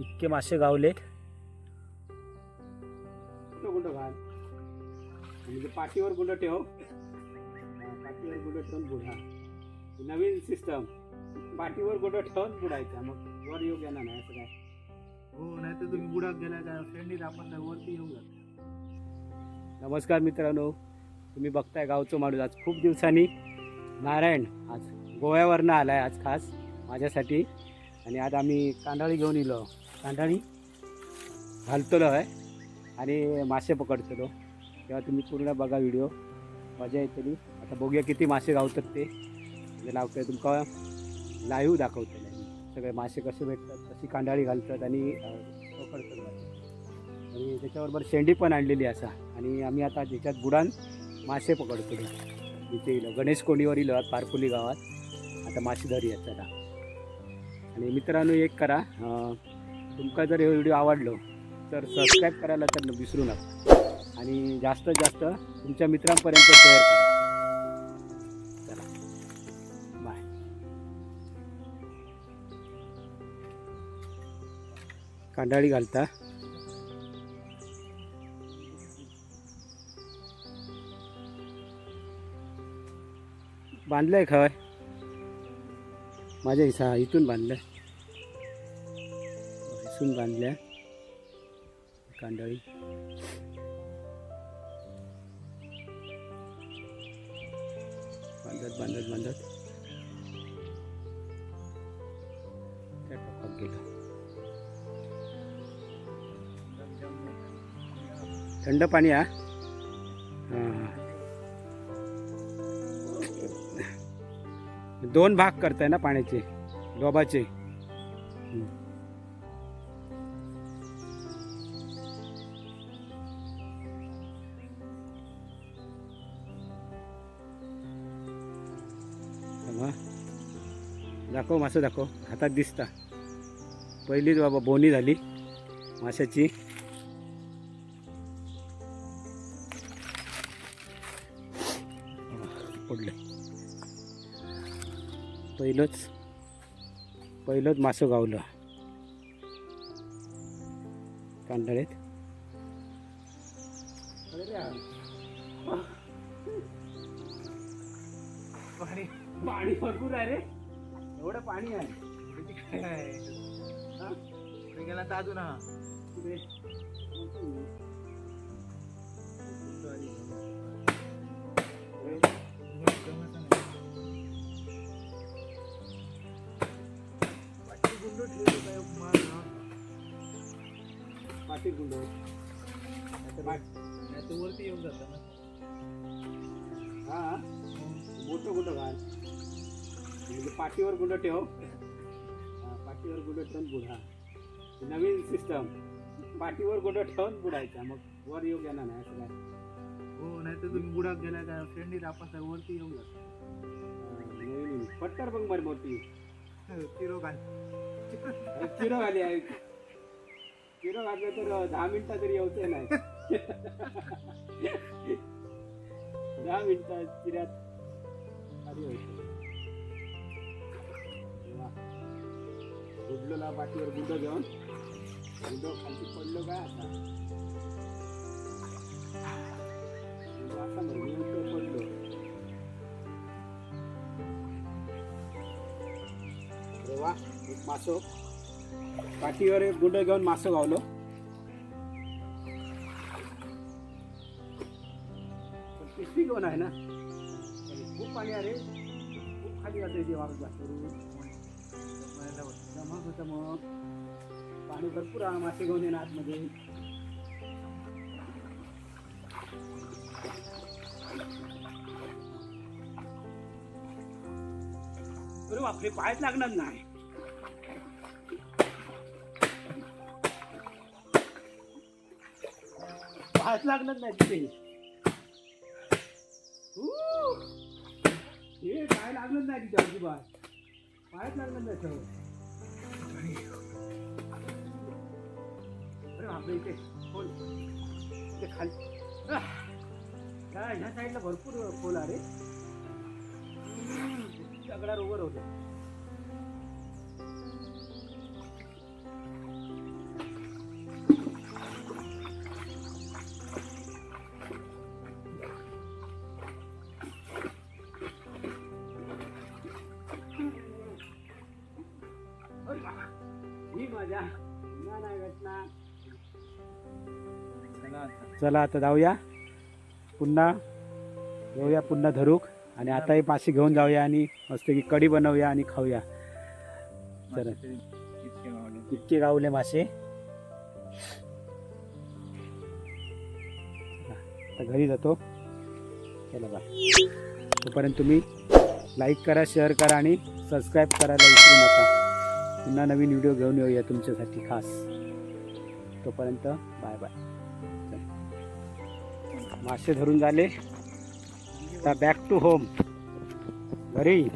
इतके मासे कुठं घाल? म्हणजे पाठीवर गुंड ठेव. हा, पाठीवर गुंड ठेवून बुडा. नवीन सिस्टम पाठीवर गुंड ठेवून बुडायचा. मग वर येऊ येणार नाही असं काय? हो नाही तर तुम्ही बुडाक गेला का? फ्रेंडीत आपण काय वरती जातो नमस्कार मित्रांनो. तुम्ही बघताय गावचं माणूस. आज खूप दिवसांनी नारायण आज गोव्यावरनं आला आहे आज खास माझ्यासाठी. आणि आज आम्ही कांडाळी घेऊन इलो कांडाळी घालतलो आहे आणि मासे पकडतलो. तेव्हा तुम्ही पूर्ण बघा व्हिडिओ. मजा येतली आता बघूया किती मासे गावतात ते. म्हणजे लावतोय तुमका लाईव्ह दाखवतले सगळे मासे कसे भेटतात कशी कांडाळी घालतात आणि पकडतात आणि त्याच्याबरोबर शेंडी पण आणलेली असा. आणि आम्ही आता त्याच्यात बुडान मासे पकडतो इथे इलो गणेश कोंडीवर इलो पारकुली गावात. आता मासे धरी आहेत त्याला. आणि मित्रांनो एक करा. तुमका जर हे व्हिडिओ आवडलो तर सबस्क्राईब करायला तर विसरू नका. आणि जास्तीत जास्त तुमच्या मित्रांपर्यंत शेअर करा. चला. बाय कांडाळी घालता. बांधलंय खय माझ्या हिसा इथून बांधलंय. इथून बांधल्या. कांडळी बांधत बांधत बांधत. त्या टोकात गेलं. थंड पाणी हा? दोन भाग करताय ना पाण्याचे डोबाचे दाखव मासं दाखव. हातात दिसता. पहिलीच बाबा बोनी झाली. माशाची. पडलं पहिलंच. पहिलंच मासं गावलं. कांदळेत पाणी पाणी भरपूर आहे रे. एवढं पाणी आहे काय? हा? गेला तर अजून हा. पाटी गुंड वरती येऊन जातं ना हा मोठं गुंड घाल म्हणजे पाठीवर गुंड ठेव. हा, पाठीवर गुंड ठेवून बुडा. नवीन सिस्टम पाठीवर गुंड ठेवून बुडायचा. मग वर येऊ येणार नाही असं काय? हो नाही तर तुम्ही बुडाक गेला काय वरती येऊन जातो हा, नवीन. पट्टर बघ बरं मोठी. तिरो घाल चिरो घाली आहे चिरो घातलं तर दहा मिनिटं तरी येऊच नाही दहा मिनिटं चिऱ्यात. खाली व्हायचं. बुडलेला पाठीवर गुंड घेऊन गुड खालची पडलो काय आता? पडलो. अरे वा एक मासो. पाठीवर एक गुंड घेऊन मासो गावलो. पिशवी घेऊन आहे ना? खूप पाणी आहे खूप खाली जाते ते जास्त जमा होतं मग. पाणी भरपूर आहे मासे घेऊन येणार आतमध्ये. अरे बापरे पायच लागणार नाही. पायच लागणार नाही तिथे. हे पाय लागणार नाही तिथे अजिबात. पायच लागणार नाही सगळं. ना आपल्या इथे खोल. ते खाली ह्या साईडला भरपूर खोल अरे दगडावर उभं होते ही मजा नाही भेटणार. चला आता. जाऊया. पुन्हा घेऊया पुन्हा धरूक. आणि आताही मासे घेऊन जाऊया आणि मस्त की कढी बनवूया आणि खाऊया. तर इतके गावले. मासे. आता घरी जातो. चला बा तोपर्यंत तुम्ही लाईक करा शेअर करा आणि सबस्क्राईब करायला विसरू नका. पुन्हा नवीन व्हिडिओ घेऊन येऊया तुमच्यासाठी खास. तोपर्यंत बाय बाय. मासे धरून झाले. आता बॅक टू होम घरी.